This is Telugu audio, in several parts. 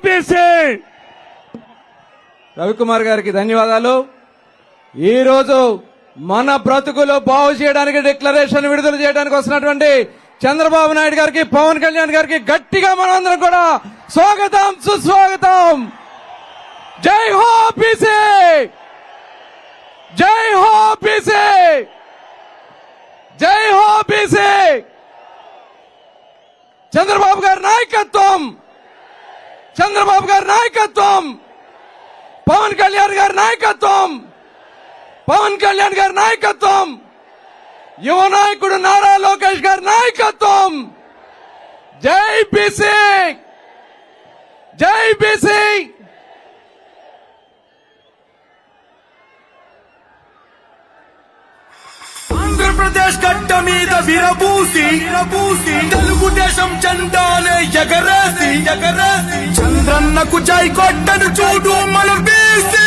ఓబీసీ రవికుమార్ గారికి ధన్యవాదాలు. ఈ రోజు మన బ్రతుకులు బాగు చేయడానికి డిక్లరేషన్ విడుదల చేయడానికి వస్తున్నటువంటి చంద్రబాబు నాయుడు గారికి పవన్ కళ్యాణ్ గారికి గట్టిగా మనందరం కూడా స్వాగతం సుస్వాగతం. జై హో బీసీ జై హో బీసీ జై హో బీసీ చంద్రబాబు గారి నాయకత్వం! చంద్రబాబు గారి నాయకత్వం! పవన్ కళ్యాణ్ గారి నాయకత్వం! పవన్ కళ్యాణ్ గారి నాయకత్వం! యువ నాయకుడు నారా లోకేష్ గారి నాయకత్వం! జై బీసీ జై బీసీ ఆంధ్రప్రదేశ్ కట్ట మీద విరబూసి విరబూసి తెలుగుదేశం చందానే ఎగరేసి ఎగరేసి చంద్రన్నకు జై కొట్టను చూడు మన బీసీ.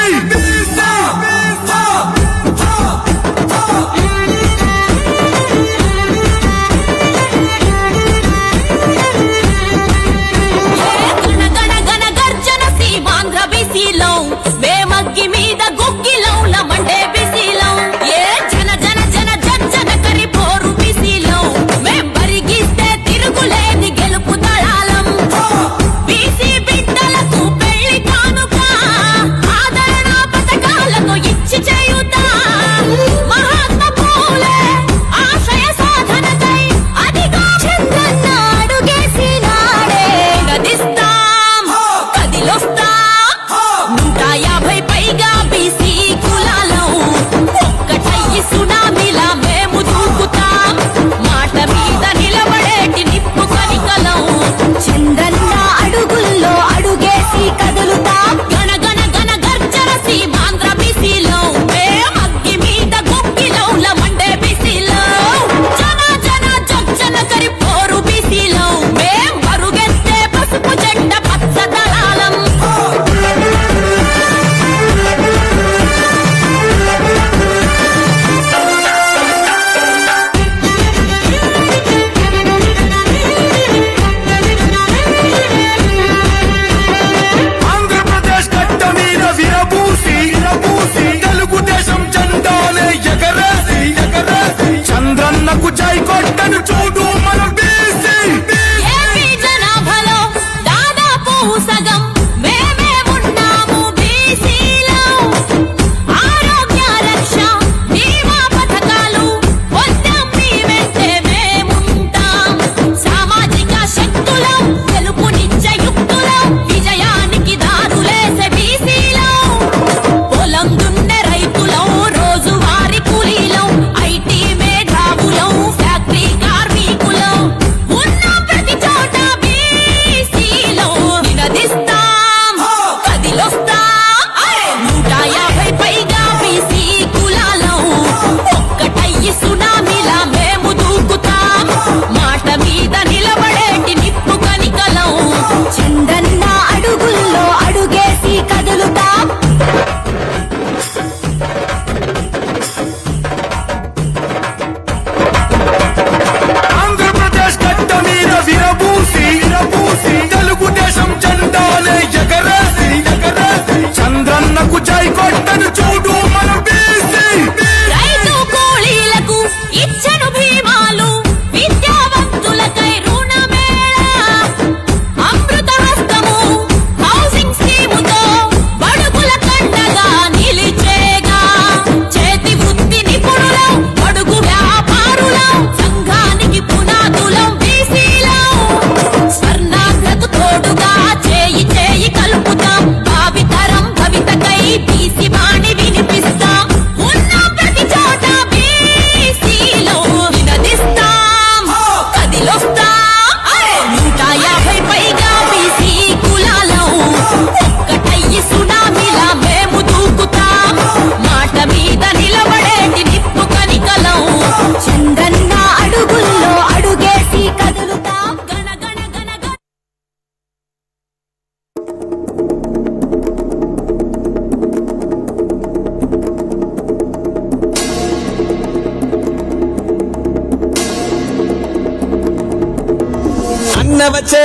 உன்ன வச்சே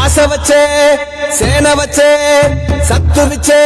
ஆசை வச்சே சேன வச்சே சத்து வச்சே.